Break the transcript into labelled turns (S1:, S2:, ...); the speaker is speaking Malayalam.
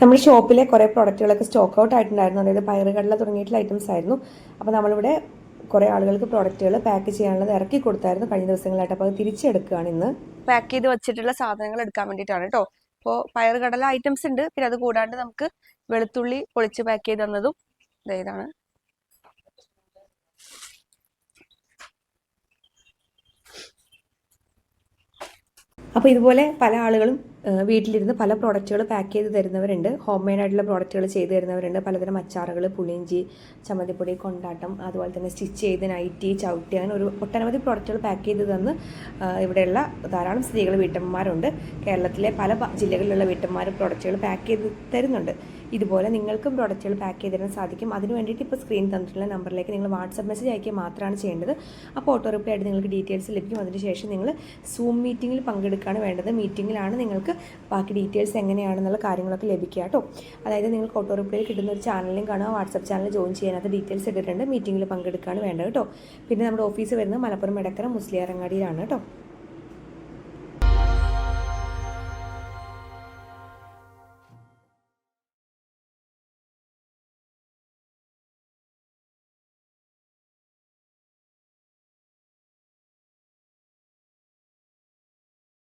S1: നമ്മുടെ ഷോപ്പിലെ കുറേ പ്രോഡക്റ്റുകളൊക്കെ സ്റ്റോക്ക് ഔട്ട് ആയിട്ടുണ്ടായിരുന്നു. അതായത് പയറുകടല തുടങ്ങിയിട്ടുള്ള ഐറ്റംസ് ആയിരുന്നു. അപ്പോൾ നമ്മളിവിടെ കുറേ ആളുകൾക്ക് പ്രോഡക്റ്റുകൾ പാക്ക് ചെയ്യാനുള്ളത് ഇറക്കി കൊടുത്തായിരുന്നു കഴിഞ്ഞ ദിവസങ്ങളായിട്ട്. അപ്പോൾ അത് തിരിച്ചെടുക്കുകയാണ് ഇന്ന്.
S2: പാക്ക് ചെയ്ത് വെച്ചിട്ടുള്ള സാധനങ്ങൾ എടുക്കാൻ വേണ്ടിയിട്ടാണ് കേട്ടോ. അപ്പോൾ പയറുകടല ഐറ്റംസ് ഉണ്ട്. പിന്നെ അത് കൂടാണ്ട് നമുക്ക് വെളുത്തുള്ളി പൊളിച്ച് പാക്ക് ചെയ്ത് തന്നതും ഇതാണ്.
S1: അപ്പോൾ ഇതുപോലെ പല ആളുകളും വീട്ടിലിരുന്ന് പല പ്രോഡക്റ്റുകൾ പാക്ക് ചെയ്ത് തരുന്നവരുണ്ട്. ഹോം മെയ്ഡ് ആയിട്ടുള്ള പ്രോഡക്റ്റുകൾ ചെയ്ത് തരുന്നവരുണ്ട്. പലതരം അച്ചാറുകൾ പുളിയിഞ്ചി ചമ്മന്തിപ്പൊടി കൊണ്ടാട്ടം അതുപോലെ തന്നെ സ്റ്റിച്ച് ചെയ്ത് നൈറ്റി ചവിട്ടി അങ്ങനെ ഒരു ഒട്ടനവധി പ്രോഡക്റ്റുകൾ പാക്ക് ചെയ്ത് തന്ന് ഇവിടെയുള്ള ധാരാളം സ്ത്രീകൾ വീട്ടമ്മമാരുണ്ട്. കേരളത്തിലെ പല ജില്ലകളിലുള്ള വീട്ടമ്മമാർ പ്രോഡക്റ്റുകൾ പാക്ക് ചെയ്ത് തരുന്നുണ്ട്. ഇതുപോലെ നിങ്ങൾക്കും പ്രോഡക്റ്റുകൾ പാക്ക് ചെയ്ത് തരാൻ സാധിക്കും. അതിന് വേണ്ടിയിട്ട് ഇപ്പോൾ സ്ക്രീൻ തന്നിട്ടുള്ള നമ്പറിലേക്ക് നിങ്ങൾ വാട്സപ്പ് മെസ്സേജ് അയക്കുക മാത്രമാണ് ചെയ്യേണ്ടത്. അപ്പോൾ ഓട്ടോ റിപ്ലൈ ആയിട്ട് നിങ്ങൾക്ക് ഡീറ്റെയിൽസ് ലഭിക്കും. അതിനുശേഷം നിങ്ങൾ സൂം മീറ്റിങ്ങിൽ പങ്കെടുക്കുകയാണ് വേണ്ടത്. മീറ്റിങ്ങിലാണ് നിങ്ങൾക്ക് ബാക്കി ഡീറ്റെയിൽസ് എങ്ങനെയാണെന്നുള്ള കാര്യങ്ങളൊക്കെ ലഭിക്കുക കേട്ടോ. അതായത് നിങ്ങൾക്ക് ഓട്ടോ റിപ്ലൈയിൽ കിട്ടുന്ന ഒരു ചാനലിലും കാണുക വാട്സപ്പ് ചാനൽ ജോയിൻ ചെയ്യാനകത്ത് ഡീറ്റെയിൽസ് ഇട്ടിട്ടുണ്ട്. മീറ്റിങ്ങിൽ പങ്കെടുക്കുകയാണ് വേണ്ടത് കേട്ടോ. പിന്നെ നമ്മുടെ ഓഫീസ് വരുന്നത് മലപ്പുറം എടക്കര മുസ്ലിയാരങ്ങാടിയിലാണ് കേട്ടോ.